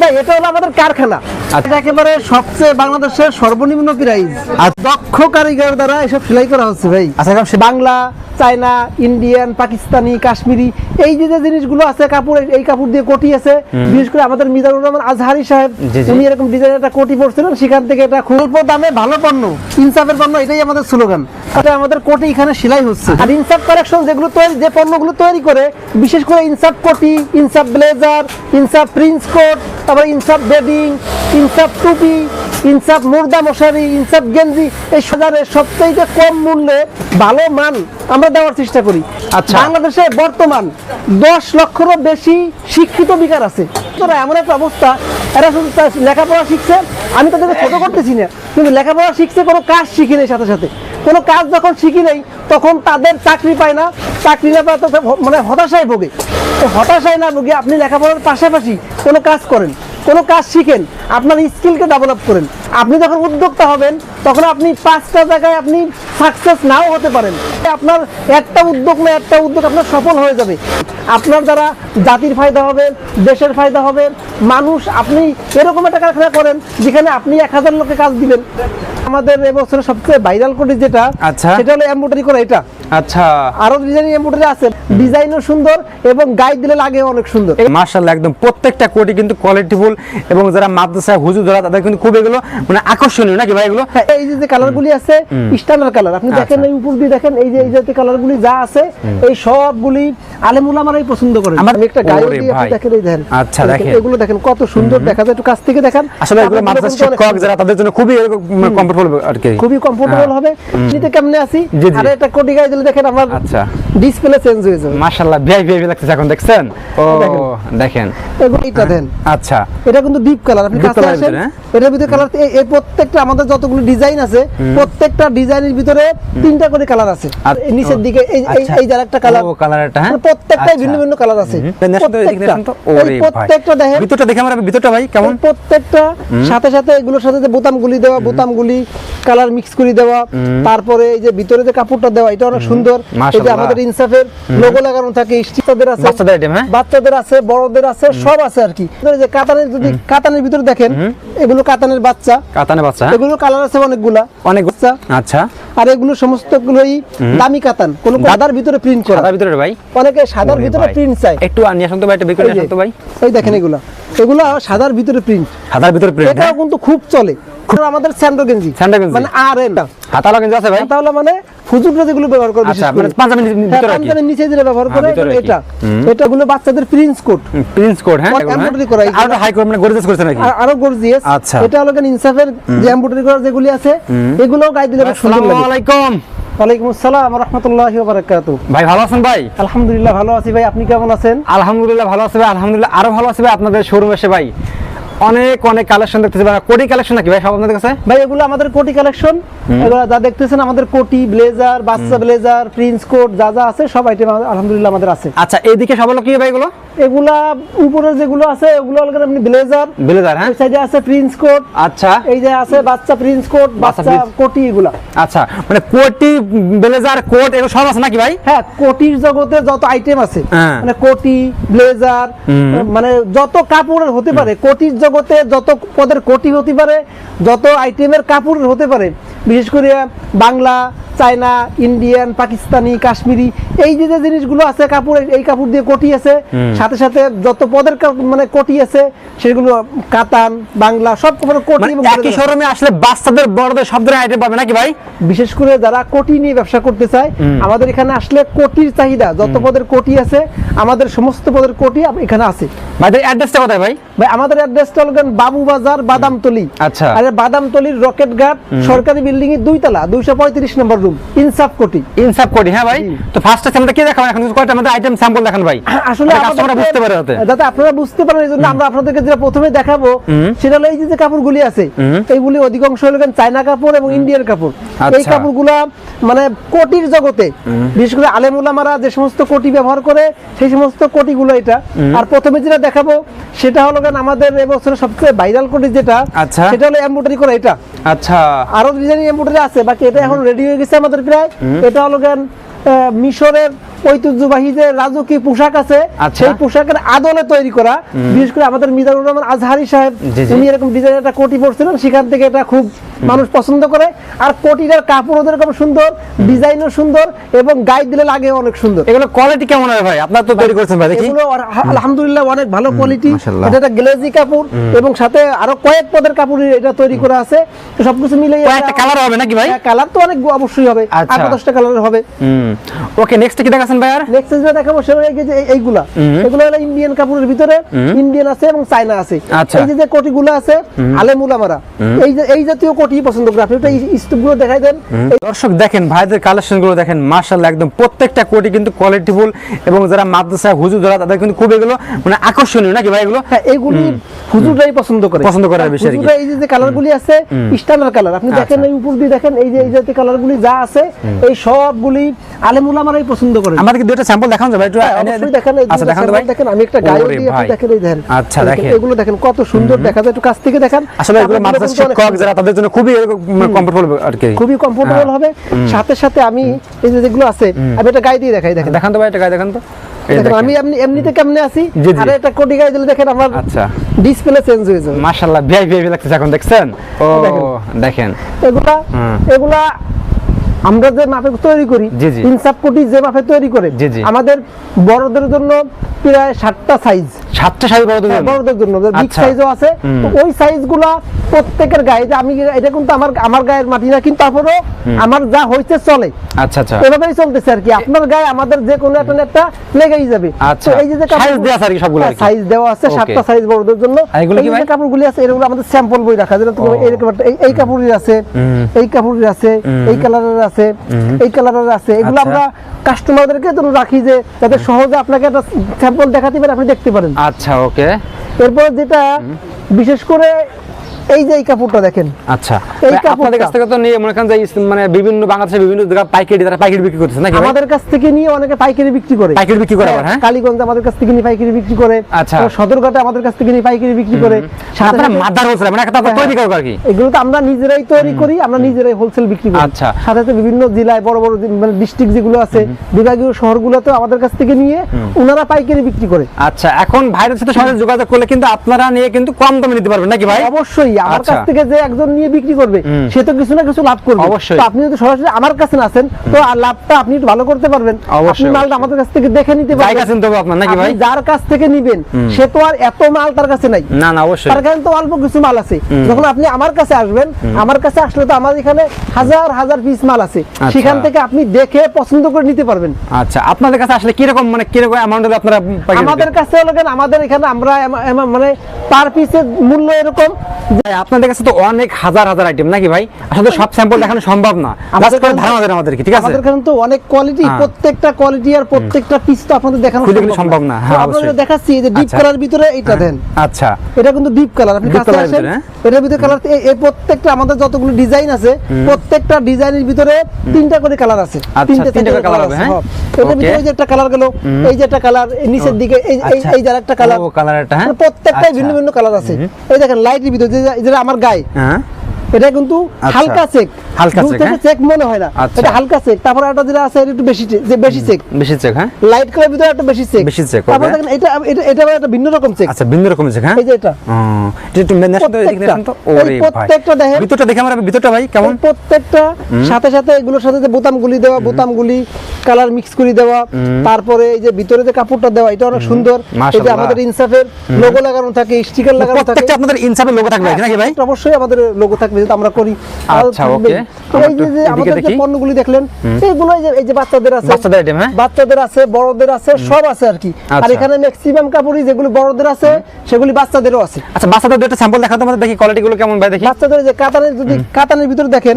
ভাই এটা হলো আমাদের কারখানা। আচ্ছা। এটা একেবারে সবচেয়ে বাংলাদেশের সর্বনিম্ন প্রাইস। আর দক্ষ কারিগর দ্বারা এসব সেলাই করা হচ্ছে ভাই। আচ্ছা বাংলা চায়না ইন্ডিয়ান পাকিস্তানি কাশ্মীরি এই যে যে জিনিসগুলো আছে কাপড় এই কাপড় দিয়ে কোটি আছে বিশেষ করে আমাদের মিজানুর রহমান আজহারি সাহেব জি, জি। উনি এরকম ডিজাইনের একটা কোটি পড়ছিলেন সেখান থেকে এটা খুব অল্প দামে ভালো পণ্য ইনসাফের পণ্য এটাই আমাদের স্লোগান। এটা আমাদের কোটি এখানে সেলাই হচ্ছে। আর ইনসাফ কালেকশন যেগুলো তৈরি যে পণ্যগুলো তৈরি করে বিশেষ করে ইনসাফ কোটি ইনসাফ ব্লেজার ইনসাফ প্রিন্স কোট তারপর ইনসাফ বেডিং ইনসাফ টুপি ইনসাফ মুর্দা মশারি ইনসাফ গেঞ্জি এই বাজারে সবচাইতে কম মূল্যে ভালো মান আমরা দেওয়ার চেষ্টা করি। আচ্ছা। বাংলাদেশে বর্তমান দশ লক্ষেরও বেশি শিক্ষিত বেকার আছে। তোরা এমন একটা অবস্থা এরা শুধু লেখাপড়া শিখছে আমি তাদেরকে ছোট করতেছি না কিন্তু লেখাপড়া শিখছে কোনো কাজ শিখিনি সাথে সাথে। কোনো কাজ যখন শিখি নেই, তখন তাদের চাকরি পায় না। চাকরি না পায় মানে হতাশায় ভোগে। তো হতাশায় না ভোগে আপনি লেখাপড়ার পাশাপাশি কোনো কাজ করেন, কোনো কাজ শিখেন, আপনার স্কিলকে ডেভেলপ করেন। আপনি যখন উদ্যোক্তা হবেন তখন আপনি পাঁচটা জায়গায় আপনি সাকসেস নাও হতে পারেন। আপনার একটা উদ্যোগ না একটা উদ্যোগ আপনার সফল হয়ে যাবে। আপনার দ্বারা জাতির ফায়দা হবে দেশের ফায়দা হবে মানুষ আপনি এরকম একটা কারখানা করেন যেখানে আপনি এক হাজার লোকে কাজ দিবেন। আমাদের এবছরে সবচেয়ে ভাইরাল কোটি যেটা আচ্ছা। সেটা হলো এম্বোটারি করা এটা। আচ্ছা। আরও ডিজাইন এম্বোটারি আছে। ডিজাইনও সুন্দর এবং গাইড দিলে লাগে অনেক সুন্দর। মার্শাল্লাহ একদম প্রত্যেকটা কোটি কিন্তু কোয়ালিটিফুল এবং যারা মাদ্রাসা হুজুর যারা তাদের কিন্তু খুব এগুলো মানে আকর্ষণীয় নাকি ভাই এগুলো? হ্যাঁ, এই যে যে কালারগুলি আছে স্ট্যান্ডার্ড কালার আপনি দেখেন আচ্ছা। এই উপর দিয়ে দেখেন এই যে এই জাতীয় কালারগুলি যা আছে এই সবগুলি আলেমুলামারাই পছন্দ করেন। আমার- একটা গায়ে দিয়ে আপনি দেখেন এই দেখেন। আচ্ছা, দেখেন। এগুলো দেখেন কত সুন্দর দেখা যায়। একটু কাছ থেকে দেখেন। আসলে এগুলো মাদ্রাসা শিক্ষক যারা তাদের জন্য খুবই কমফোর্টেবল আর কি। খুবই কমফোর্টেবল হ্যাঁ। হবে। নিতে কেমনে জি। আর একটা কোটি গায়ে দিলে দেখেন আমার আচ্ছা। ডিসপ্লে চেঞ্জ হয়ে যাবে। মার্শাল্লাহ ভিআই ভিআই লাগতেছে এখন দেখছেন? ও দেখেন। দেখেন। এগুলো এটা দেন। আচ্ছা। এটা কিন্তু ডিপ কালার আপনি কাছে আসেন হ্যাঁ? এটার ভিতরে কালার এই প্রত্যেকটা আমাদের যতগুলো ডিজাইন আছে প্রত্যেকটা ডিজাইনের ভিতরে তিনটা করে কালার আছে। আর। নিচের দিকে এই এই আচ্ছা। যার একটা কালার ও, colour একটা, হ্যাঁ? প্রত্যেকটাই আচ্ছা। ভিন্ন ভিন্ন কালার আছে। প্রত্যেকটা। দেখেন। প্রত্যেকটা ভিতরটা দেখে আমরা ভিতরটা ভাই কেমন? প্রত্যেকটা সাথে সাথে এগুলোর সাথে যে বোতামগুলি দেওয়া বোতামগুলি কালার মিক্স করে দেওয়া তারপরে এই যে ভিতরে যে কাপড়টা দেওয়া এটা অনেক সুন্দর। এই যে আমাদের ইনসাফের লোগো লাগানো থাকে স্টিকারদের আছে। বাচ্চাদের আইটেম হ্যাঁ? বাচ্চাদের আছে বড়দের আছে সব আছে আর কি। যে কাতানের যদি কাতানের ভিতরে দেখেন এগুলো কাতানের বাচ্চা। কাতানে বাচ্চা হ্যাঁ? এগুলো কালার আছে অনেকগুলা। অনেক বাচ্চা। আচ্ছা। আর এগুলো সমস্ত গুলোই দামি কাতান। কোন সাদার ভিতরে প্রিন্ট করা। সাদার ভিতরে ভাই? অনেকে সাদার ভিতরে প্রিন্ট চাই একটু নিয়ে আসুন তো ভাই একটু বের করে এই নিয়ে যে, আসুন তো ভাই। এই দেখেন এগুলা। এগুলো সাদার ভিতরে প্রিন্ট সাদার ভিতরে প্রিন্ট এটাও কিন্তু খুব চলে। আমাদের স্যান্ডো গেঞ্জি স্যান্ডো গেঞ্জি। মানে আর এম হাতালা কিন্তু আছে ভাই? তাহলে মানে হুজুররা যেগুলো ব্যবহার করে বিশেষ আচ্ছা করে। মানে পাঞ্জাবি হ্যাঁ, ভিতরে আর নিচে যেটা ব্যবহার করে হ্যাঁ, ভিতরে আর কি। এটা। এটা গুলো বাচ্চাদের প্রিন্স কোট প্রিন্স কোড হ্যাঁ embroidery করা আর হাই কোড মানে গর্জিয়াস করেছে নাকি? আরও গর্জিয়াস আচ্ছা। এটা হলো ইনসাফের যে এমব্রয়ডারি করা যেগুলি আছে এগুলোও গায়ে দিলে সুন্দর আসসালামু লাগে। আলাইকুম ওয়ালাইকুম আসসালাম রাহমাতুল্লাহি ওয়া বারাকাতু। ভাই ভালো আছেন ভাই? আলহামদুলিল্লাহ ভালো আছি ভাই। আপনি কেমন আছেন? আলহামদুলিল্লাহ ভালো আছে ভাই। আলহামদুলিল্লাহ আরও ভালো আছে ভাই আপনাদের শোরুম এসে ভাই। অনেক অনেক কালেকশন দেখতেছি। ভাই কোটি কালেকশন নাকি ভাই সব আপনাদের কাছে? ভাই এগুলো আমাদের কোটি কালেকশন এগুলো যা দেখতেছেন আমাদের কোটি ব্লেজার বাচ্চা ব্লেজার প্রিন্স কোট যা যা আছে সব আইটেম আলহামদুলিল্লাহ আমাদের আছে। আচ্ছা এইদিকে সব হলো কি ভাই এগুলো? এগুলা উপরের যেগুলো আছে ওগুলো হলো এমনি ব্লেজার ব্লেজার হ্যাঁ। সাইডে আছে প্রিন্স কোট আচ্ছা। এই যে আছে বাচ্চা প্রিন্স কোট বাচ্চা কোটি এগুলা। আচ্ছা মানে কোটি ব্লেজার কোট এগুলো সব আছে নাকি ভাই? হ্যাঁ কোটির জগতে যত আইটেম আছে হ্যাঁ। মানে কোটি ব্লেজার মানে যত কাপড়ের হতে পারে কোটির জগতে যত পদের কোটি হতে পারে যত আইটেমের কাপড় হতে পারে বিশেষ করে বাংলা চায়না ইন্ডিয়ান পাকিস্তানি কাশ্মীরি এই যে যে জিনিসগুলো আছে কাপড় এই কাপড় দিয়ে কোটি আছে সাথে সাথে যত পদের মানে কোটি আছে সেগুলো কাতান বাংলা সব কাপড়ের কোটি মানে একই শোরুমে আসলে বাচ্চাদের বড়দের সব ধরনের আইটেম পাবে নাকি ভাই? বিশেষ করে যারা কোটি নিয়ে ব্যবসা করতে চায় আমাদের এখানে আসলে কোটির চাহিদা যত পদের কোটি আছে আমাদের সমস্ত পদের কোটি এখানে আছে। ভাইদের অ্যাড্রেসটা কোথায় ভাই? ভাই আমাদের অ্যাড্রেসটা হলো বাবু বাজার বাদামতলি। আচ্ছা। আর বাদামতলির রকেট ঘাট সরকারি বিল্ডিং এর দুই তলা দুইশো পঁয়ত্রিশ নম্বর ইনসাফ কোটি ইনসাফ কোটি হ্যাঁ ভাই? তো ফার্স্টে স্যাম্পল কি দেখাবেন এখন কয়টা আমাদের আইটেম স্যাম্পল দেখান ভাই? আসলে কাস্টমাররা বুঝতে পারে হতে যাতে আপনারা বুঝতে পারেন এই আমরা আপনাদেরকে যেটা প্রথমে দেখাবো সেটা হলো এই যে যে কাপড়গুলি আছে এইগুলি অধিকাংশ হলো চায়না কাপড় এবং ইন্ডিয়ান কাপড়। এই আচ্ছা। কাপড়গুলা মানে কোটির জগতে বিশেষ করে আলেমুলামারা যে সমস্ত কোটি ব্যবহার করে সেই সমস্ত কোটিগুলো এটা। আর প্রথমে যেটা দেখাবো সেটা হলো গিয়ে আমাদের এবছরের সবচেয়ে ভাইরাল কোটি যেটা আচ্ছা। সেটা হলো এমব্রয়ডারি করা এটা। আচ্ছা। আরও ডিজাইন এমব্রয়ডারি আছে বাকি এটা এখন রেডি হয়ে গেছে আমাদের প্রায় এটা হলো মিশরের ঐতিহ্যবাহী যে রাজকীয় পোশাক আছে আচ্ছা। সেই পোশাকের আদলে তৈরি করা বিশেষ করে আমাদের মিজানুর রহমান আজহারি সাহেব। উনি এরকম ডিজাইন একটা কোটি পড়ছিলেন সেখান থেকে এটা খুব মানুষ পছন্দ করে। আর কোটিটার কাপড় ওদের খুব সুন্দর ডিজাইনও সুন্দর এবং গায়ে দিলে লাগে অনেক সুন্দর। এগুলো কোয়ালিটি কেমন হবে ভাই? আপনার তো তৈরি করেছেন ভাই দেখি। আলহামদুলিল্লাহ অনেক ভালো কোয়ালিটি এটা একটা গ্লেজি কাপড় এবং সাথে আরও কয়েক পদের কাপড় এটা তৈরি করা আছে। তো সবকিছু মিলে কয়েকটা কালার হবে নাকি ভাই? কালার তো অনেক অবশ্যই হবে। আচ্ছা। আট দশটা কালারের হবে। ওকে নেক্সট কি দেখাচ্ছেন ভাই আর? নেক্সট যেটা দেখাবো সেটা এই যে এইগুলা। এগুলো হলো ইন্ডিয়ান কাপড়ের ভিতরে। ইন্ডিয়ান আছে এবং চায়না আছে। আচ্ছা। এই যে যে কোটিগুলো আছে আলেমুলা মারা এই যে এই জাতীয় কোটি পছন্দ করে আপনি দেখাই দেন। দর্শক দেখেন ভাইদের কালেকশনগুলো দেখেন মার্শাল্লাহ একদম প্রত্যেকটা কোটি কিন্তু কোয়ালিটিফুল এবং যারা মাদ্রাসা হুজুর যারা তাদের কিন্তু খুব এগুলো মানে আকর্ষণীয় নাকি ভাই এগুলো? হ্যাঁ হুজুররাই পছন্দ করে। পছন্দ করে বেশি আর কি। হুজুররা এই যে কালারগুলি আছে স্ট্যান্ডার্ড কালার আপনি দেখেন আচ্ছা। এই উপর দিয়ে দেখেন এই যে এই জাতীয় কালারগুলি যা আছে এই সবগুলি পছন্দ করে আমাদেরকে দুইটা স্যাম্পল দেখান যাবে? একটু হ্যাঁ, দেখেন আচ্ছা দেখান ভাই। দেখেন আমি একটা গায়ে দিয়ে আপনি দেখেন এই দেখেন। আচ্ছা দেখেন, দেখেন এগুলো দেখেন কত সুন্দর দেখা যায় একটু কাছ থেকে দেখেন। আসলে এগুলো মাদ্রাসা শিক্ষক যারা তাদের জন্য খুবই কমফোর্টেবল আর কি খুবই কমফোর্টেবল হ্যাঁ। হবে সাথে সাথে আমি এই যে যেগুলো আছে আমি এটা গায়ে দিয়ে দেখাই দেখেন দেখান তো ভাই এটা গায়ে দেখান তো এই দেখেন দেখেন। আমি এমনিতে কেমনে আছি জি, জি। আর একটা কোটি গায়ে দিলে দেখেন আমার আচ্ছা। ডিসপ্লে চেঞ্জ হয়ে যাবে মাশাআল্লাহ ভিআই ভিআই লাগতেছে এখন দেখছেন ও দেখেন। এগুলা এগুলা আমরা যে মাপে তৈরি করি জি, জি। কোটি যে মাপে তৈরি করে। আমাদের বড়দের জন্য প্রায় সাতটা সাইজ সাতটা শাড়ি বড় বড়দের জন্য? বিগ আচ্ছা। সাইজও আছে ওই সাইজগুলা প্রত্যেকের গায়ে আমি এটা কিন্তু আমার আমার গায়ের মাটি না কিন্তু তারপরেও আমার যা হইতে চলে। আচ্ছা আচ্ছা। এভাবেই চলতেছে আর কি। আপনার গায়ে আমাদের যে কোনো একটা একটা লেগেই যাবে। আচ্ছা। এই যে আছে আর কি সবগুলো সাইজ দেওয়া আছে সাতটা সাইজ বড়দের জন্য। এগুলো এই কি কাপড়গুলি আছে এগুলো আমাদের স্যাম্পল বই রাখা যেটা তুমি এরকম এই- এই কাপড়ের আছে। এই কাপড়ের আছে এই কালারের আছে এই কালারের আছে। এগুলো আচ্ছা। আমরা কাস্টমারদেরকে তো রাখি যে যাতে সহজে আপনাকে একটা স্যাম্পল দেখাতে পারে আপনি দেখতে পারেন। আচ্ছা ওকে। এরপর যেটা বিশেষ করে এই যে এই কাপড়টা দেখেন। আচ্ছা। এই আপনাদের কাছ থেকে তো নিয়ে মনে করেন যে মানে বিভিন্ন বাংলাদেশের বিভিন্ন পাইকারি তারা পাইকারি বিক্রি করতেছে নাকি আমাদের কাছ থেকে নিয়ে অনেকে পাইকারি বিক্রি করে। পাইকারি বিক্রি করে হ্যাঁ? কালীগঞ্জ আমাদের কাছ থেকে নিয়ে পাইকারি বিক্রি করে। আচ্ছা। সদরঘাটে আমাদের কাছ থেকে নিয়ে পাইকারি বিক্রি করে। আপনারা মাদার হোলসেল মানে একটা হ্যাঁ, তৈরি করো আর কি এগুলো তো আমরা নিজেরাই তৈরি করি আমরা নিজেরাই হোলসেল বিক্রি করি। আচ্ছা। সাথে সাথে বিভিন্ন জেলায় বড় বড় মানে ডিস্ট্রিক্ট যেগুলো আছে বিভাগীয় শহরগুলোতে আমাদের কাছ থেকে নিয়ে ওনারা পাইকারি বিক্রি করে। আচ্ছা এখন ভাইয়ের সাথে সরাসরি যোগাযোগ করলে কিন্তু আপনারা নিয়ে কিন্তু কম দামে নিতে পারবেন নাকি ভাই? অবশ্যই আমার আচ্ছা। কাছ থেকে যে একজন নিয়ে বিক্রি করবে সে তো কিছু না কিছু লাভ করবে। অবশ্যই। আপনি যদি সরাসরি আমার কাছে আসেন তো আর লাভটা আপনি একটু ভালো করতে পারবেন। আপনি মালটা আমাদের কাছ থেকে দেখে নিতে পারবেন। আপনার নাকি ভাই? যার কাছ থেকে নিবেন সে তো আর এত মাল তার কাছে নাই। না না অবশ্যই। তার কাছে তো অল্প কিছু মাল আছে। যখন আপনি আমার কাছে আসবেন আমার কাছে আসলে তো আমার এখানে হাজার হাজার পিস মাল আছে। আচ্ছা। সেখান থেকে আপনি দেখে পছন্দ করে নিতে পারবেন। আচ্ছা আপনাদের কাছে আসলে কীরকম মানে কীরকম অ্যামাউন্ট আপনারা আমাদের কাছে হলো আমাদের এখানে আমরা মানে পার পিসের মূল্য এরকম ভাই, আপনাদের কাছে তো অনেক হাজার হাজার আইটেম নাকি ভাই? আসলে সব স্যাম্পল দেখানো সম্ভব না। আমাদের কাছে- ধারণা দেন আমাদেরকে ঠিক আছে? আমাদের তো অনেক কোয়ালিটি হ্যাঁ। প্রত্যেকটা কোয়ালিটি আর প্রত্যেকটা পিস তো আপনাদের দেখানো সম্ভব না, হ্যাঁ, অবশ্যই। দেখাচ্ছি এই যে ডিপ আচ্ছা। কালার ভিতরে এইটা দেন। আচ্ছা। এটা কিন্তু ডিপ কালার আপনি কাছে আসেন। হ্যাঁ? এটার ভিতরে কালার এই প্রত্যেকটা আমাদের যতগুলো ডিজাইন আছে প্রত্যেকটা ডিজাইনের ভিতরে তিনটা করে কালার আছে। আচ্ছা, তিনটা করে colour হবে, হ্যাঁ? এটার ভিতরে যে একটা কালার গেল এই যে একটা কালার নিচের দিকে এই এই আচ্ছা। যে একটা কালার ও, একটা, হ্যাঁ? প্রত্যেকটাই আচ্ছা। ভিন্ন ভিন্ন কালার আছে এই দেখেন লাইটের ভিতরে যে- যেটা আমার গায়ে হ্যাঁ এটা কিন্তু আচ্ছা। হালকা চেক হালকা থেকে হ্যাঁ? চেক মনে হয় না। আচ্ছা। এটা হালকা চেক তারপর একটা যেটা আছে একটু বেশি যে বেশি চেক। বেশি চেক হ্যাঁ? লাইট কালার ভিতরে একটা বেশি চেক। বেশি check, তারপর দেখেন এটা এটা এটা একটা ভিন্ন রকম চেক। আচ্ছা ভিন্ন রকম চেক হ্যাঁ? এই যে এটা। এটা একটু আসুন তো, প্রত্যেকটা। দেখেন তো। এই ওরে ভাই। প্রত্যেকটা দেখেন। ভিতরটা দেখে আমরা ভিতরটা ভাই কেমন? প্রত্যেকটা সাথে সাথে এগুলোর সাথে যে বোতামগুলি দেওয়া বোতামগুলি কালার মিক্স করে দেওয়া তারপরে এই যে ভিতরে যে কাপড়টা দেওয়া এটা অনেক সুন্দর। এই যে আমাদের ইনসাফের লোগো লাগানো থাকে স্টিকার লাগানো থাকে। প্রত্যেকটা আপনাদের ইনসাফের লোগো থাকবে নাকি ভাই? অবশ্যই আমাদের লোগো থাকবে যেটা আমরা করি। আচ্ছা, থাকবেই। এই যে একটু যে এদিকে আমাদের যে পণ্যগুলি দেখলেন এইগুলো এই যে বাচ্চাদের আছে বাচ্চাদের item, হ্যাঁ? বাচ্চাদের আছে বড়দের আছে সব আছে আর কি। আর আচ্ছা। এখানে ম্যাক্সিমাম কাপড়ই যেগুলো বড়দের আছে সেগুলি বাচ্চাদেরও আছে। আচ্ছা বাচ্চাদের দুটো স্যাম্পল দেখাতে আমাদের দেখি কোয়ালিটি গুলো কেমন ভাই দেখি। বাচ্চাদের যে কাতানের যদি কাতানের ভিতরে দেখেন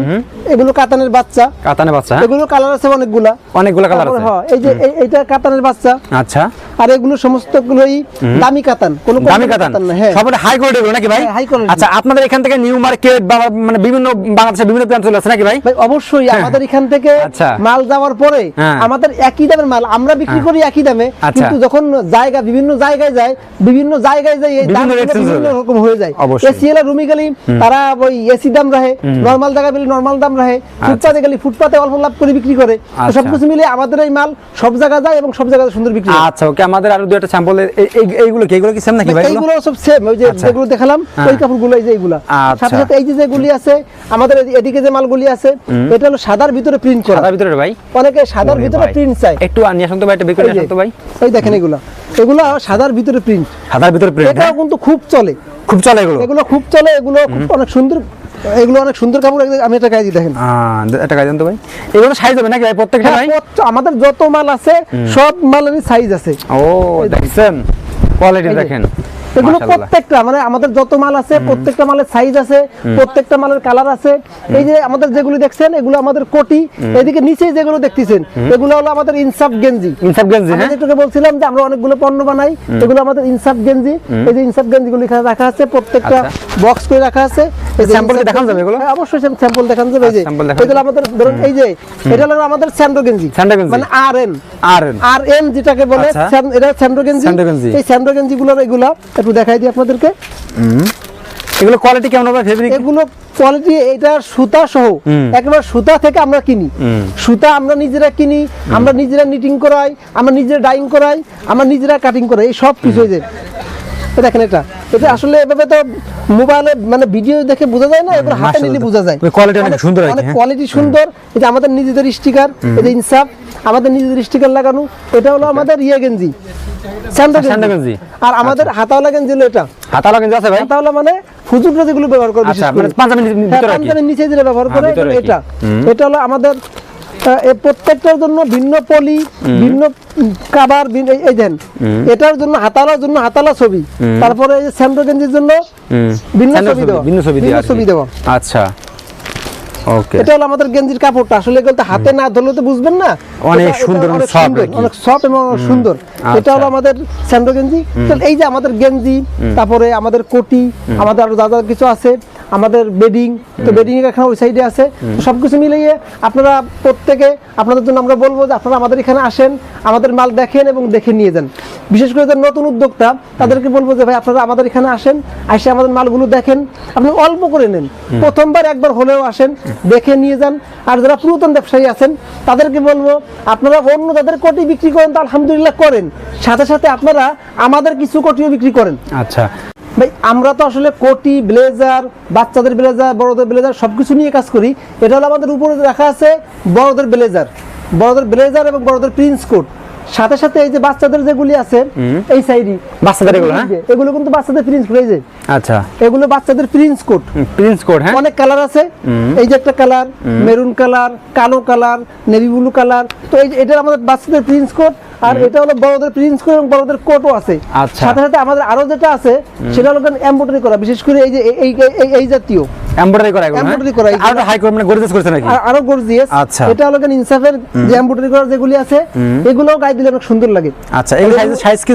এগুলো কাতানের বাচ্চা। কাতানে বাচ্চা হ্যাঁ? এগুলো কালার আছে অনেকগুলা। অনেকগুলো কালার আছে। হ্যাঁ, এই যে এইটা কাতানের বাচ্চা। আচ্ছা। আর এগুলো সমস্তগুলোই দামি কাতান কোনো দামি কাতান? না হ্যাঁ। সব হাই কোয়ালিটি গুলো নাকি ভাই? হ্যাঁ, high quality। আচ্ছা আপনাদের এখান থেকে নিউ মার্কেট বা মানে বিভিন্ন বাংলাদেশের বিভিন্ন প্রান্ত চলে আসছে নাকি ভাই? ভাই অবশ্যই আমাদের এখান থেকে আচ্ছা। মাল যাওয়ার পরে হ্যাঁ। আমাদের একই দামের মাল আমরা বিক্রি করি একই দামে আচ্ছা। কিন্তু যখন জায়গা বিভিন্ন জায়গায় যায় বিভিন্ন জায়গায় যায় এই change বিভিন্ন রকম হয়ে যায়। এসিএল আর রুমি গেলি তারা ওই এসি দাম রাখে নরমাল জায়গা পেলে নরমাল দাম রাখে ফুটপাতে গেলে ফুটপাতে অল্প লাভ করে বিক্রি করে। আচ্ছা। সবকিছু মিলে আমাদের এই মাল সব জায়গায় যায় এবং সব জায়গায় সুন্দর বিক্রি হয়। আচ্ছা ওকে আমাদের আরও দু একটা স্যাম্পল এইগুলো কি? এগুলো কি সেম নাকি ভাই? এগুলো? এইগুলো সব সেম ওই যে আচ্ছা। যেগুলো দেখালাম হ্যাঁ। ওই কাপড়গুলো এই যে এইগুলা। আচ্ছা। সাথে সাথে এই যে যেগুলি আছে আমাদের এদিকে যে মালগুলি আছে এটা হলো সাদার ভিতরে প্রিন্ট করা। সাদার ভিতরে ভাই? অনেকে সাদার ভিতরে প্রিন্ট চাই একটু নিয়ে আসুন তো ভাই একটা বের করে আসুন তো ভাই। এই দেখেন এগুলা। এগুলো সাদার ভিতরে প্রিন্ট সাদার ভিতরে প্রিন্ট এটাও কিন্তু খুব চলে। খুব চলে এগুলো? এগুলো খুব চলে এগুলো খুব অনেক সুন্দর এগুলো অনেক সুন্দর কাপড় আমি এটা গায়ে দেখেন। একটা কাজ জানতো ভাই। এগুলো সাইজ হবে নাকি ভাই প্রত্যেকটা হ্যাঁ, ভাই? আমাদের যত মাল আছে সব মালেরই সাইজ আছে। ও দেখছেন? কোয়ালিটি দেখেন। এগুলো প্রত্যেকটা মানে আমাদের যত মাল আছে প্রত্যেকটা মালের সাইজ আছে প্রত্যেকটা মালের কালার আছে। এই যে আমাদের যেগুলো দেখছেন এগুলো আমাদের কোটি। এদিকে নিচে যেগুলো দেখতেছেন এগুলো হলো আমাদের ইনসাফ গেঞ্জি। ইনসাফ গেঞ্জি হ্যাঁ? যেটুকু বলছিলাম যে আমরা অনেকগুলো পণ্য বানাই এগুলো আমাদের ইনসাফ গেঞ্জি। এই যে ইনসাফ গেঞ্জিগুলো এখানে রাখা আছে প্রত্যেকটা আচ্ছা। বক্স করে রাখা আছে। কি ইনসাফ যাবে এগুলো? হ্যাঁ, অবশ্যই স্যাম্পল দেখানো যাবে। এই যে আচ্ছা, এগুলো আমাদের ধরুন এই যে এটা হলো আমাদের স্যান্ডো গেঞ্জি। মানে আর এন আর আর এম যেটাকে বলে আচ্ছা। এটা স্যান্ডো গেঞ্জি। এই স্যান্ডো গেঞ্জি গুলোর এগুলা একটু দেখাই দিই আপনাদেরকে। এগুলো কোয়ালিটি কেমন হবে ফেব্রিক এগুলো কোয়ালিটি এটা সুতা সহ। একবার সুতা থেকে আমরা কিনি। সুতা আমরা নিজেরা কিনি আমরা নিজেরা নিটিং করাই আমরা নিজেরা ডাইং করাই আমরা নিজেরা কাটিং করাই এই সব কিছু এই যে। এই দেখেন এটা। এটা আসলে এভাবে তো মোবাইলে মানে ভিডিও দেখে বোঝা যায় না এগুলো হাতে নিলে বোঝা যায়। ওই quality অনেক সুন্দর অনেক হ্যাঁ? কোয়ালিটি সুন্দর। এটা আমাদের নিজেদের স্টিকার এটা ইনসাফ আমাদের নিজেদের স্টিকার লাগানো এটা হলো আমাদের ইয়ে গেঞ্জি। গেঞ্জি। আর আমাদের হাতাওয়ালা গেঞ্জি হলো এটা। হাতালা গেঞ্জি আছে ভাই? তাহলে মানে হুজুররা যেগুলো ব্যবহার করে আচ্ছা, মানে পাঞ্জাবির হ্যাঁ, ভিতরে পাঞ্জাবির নিচে যেটা ব্যবহার হ্যাঁ, করে। এটা। এটা হলো আমাদের এই প্রত্যেকটার জন্য ভিন্ন পলি ভিন্ন কাবার এই দেন এটার জন্য হাতালার জন্য হাতালা ছবি। তারপরে এই স্যান্ডো গেঞ্জির জন্য ভিন্ন ছবি দেওয়া। ভিন্ন ছবি ছবি দেওয়া। আচ্ছা। ওকে। এটা হলো আমাদের গেঞ্জির কাপড়টা। আসলে এগুলো তো হাতে না ধরলে তো বুঝবেন না। অনেক সুন্দর, অনেক সফট এবং সুন্দর। এটা হলো আচ্ছা। আমাদের স্যান্ডো গেঞ্জি এই যে আমাদের গেঞ্জি তারপরে আমাদের কোটি আমাদের আরও যা যা কিছু আছে আমাদের বেডিং তো বেডিং এর এখানে ওই সাইডে আছে। তো সবকিছু মিলিয়ে আপনারা প্রত্যেকে আপনাদের জন্য আমরা বলব যে আপনারা আমাদের এখানে আসেন আমাদের মাল দেখেন এবং দেখে নিয়ে যান। বিশেষ করে যারা নতুন উদ্যোক্তা তাদেরকে বলব যে ভাই আপনারা আমাদের এখানে আসেন এসে আমাদের মালগুলো দেখেন আপনি অল্প করে নেন। প্রথমবার একবার হলেও আসেন দেখে নিয়ে যান। আর যারা পুরাতন ব্যবসায়ী আছেন তাদেরকে বলব আপনারা অন্য যাদের কোটি বিক্রি করেন তো আলহামদুলিল্লাহ করেন। সাথে সাথে আপনারা আমাদের কিছু কোটিও বিক্রি করেন। আচ্ছা। ভাই, আমরা তো আসলে কোটি, ব্লেজার, বাচ্চাদের ব্লেজার, বড়দের ব্লেজার সব কিছু নিয়ে কাজ করি। এটা হলো আমাদের উপরে রাখা আছে, বড়দের ব্লেজার। বড়দের ব্লেজার এবং বড়দের প্রিন্স কোট সাথে সাথে এই যে বাচ্চাদের যেগুলি আছে এই সাইডে বাচ্চাদের এগুলো, হ্যাঁ? এগুলো কিন্তু বাচ্চাদের প্রিন্স কোট এই যে আচ্ছা। এগুলো বাচ্চাদের প্রিন্স কোট প্রিন্স কোড হ্যাঁ? অনেক কালার আছে। এই যে একটা কালার মেরুন কালার কালো কালার নেভি ব্লু কালার তো এই এটা আমাদের বাচ্চাদের প্রিন্স কোট আর এটা হলো বড়দের প্রিন্স কোট এবং বড়দের কোটও আছে। আচ্ছা। সাথে সাথে আমাদের আরও যেটা আছে সেটা হলো এমব্রয়ডারি করা বিশেষ করে এই যে এই- এই জাতীয়। এমব্রয়ডারি করা Embroidery করা আর হাই করে মানে গর্জিয়াস করেছে নাকি? আর গর্জিয়াস আচ্ছা। এটা হলো ইনসাফের যে এমব্রয়ডারি করা যেগুলি আছে এগুলোও গায়ে দিলে অনেক সুন্দর লাগে। আচ্ছা এগুলো সাইজ সাইজ কি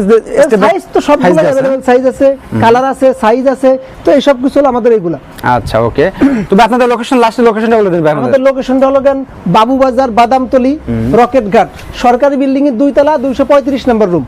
সাইজ তো অ্যাভেলেবল সাইজ আছে। কালার আছে সাইজ আছে তো এই সব কিছু হলো আমাদের এগুলা। আচ্ছা ওকে তবে আপনাদের লোকেশন লাস্টের লোকেশনটা বলে দিন ভাই আমাদের। লোকেশনটা হলো কেন বাবুবাজার বাদামতলি রকেট ঘাট সরকারি বিল্ডিং এর দুই তলা দুইশো পঁয়ত্রিশ নম্বর রুম